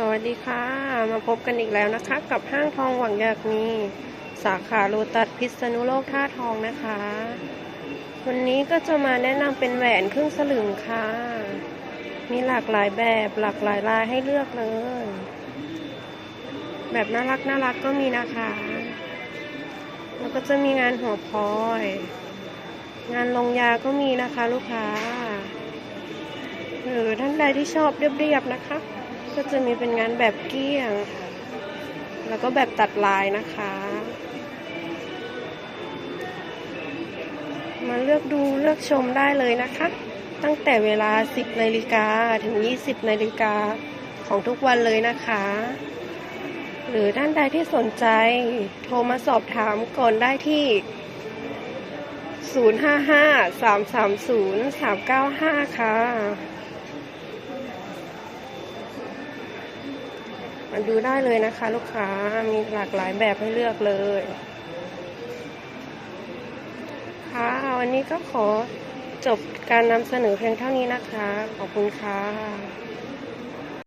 สวัสดีค่ะ มาพบกันอีกแล้วนะคะ กับห้างทองหวังอยากมี สาขาโลตัสพิษณุโลกท่าทองนะคะ วันนี้ก็จะมาแนะนำเป็นแหวนครึ่งสลึงค่ะ มีหลากหลายแบบหลากหลายลายให้เลือกเลย แบบน่ารักน่ารักก็มีนะคะ แล้วก็จะมีงานหัวพลอย งานลงยาก็มีนะคะลูกค้า หรือท่านใดที่ชอบเรียบๆนะคะ ก็จะมีเป็นงานแบบเกี้ยง แล้วก็แบบตัดลายนะคะ มาเลือกดูเลือกชมได้เลยนะคะ ตั้งแต่เวลา 10นาฬิกาถึง 20นาฬิกาของทุกวันเลยนะคะ หรือท่านใดที่สนใจ โทรมาสอบถามก่อนได้ที่ 055-330-395 ค่ะ มาดูได้เลยนะคะ ลูกค้ามีหลากหลายแบบให้เลือกเลย ค่ะวันนี้ก็ขอจบการนำเสนอเพียงเท่านี้นะคะ ขอบคุณค่ะ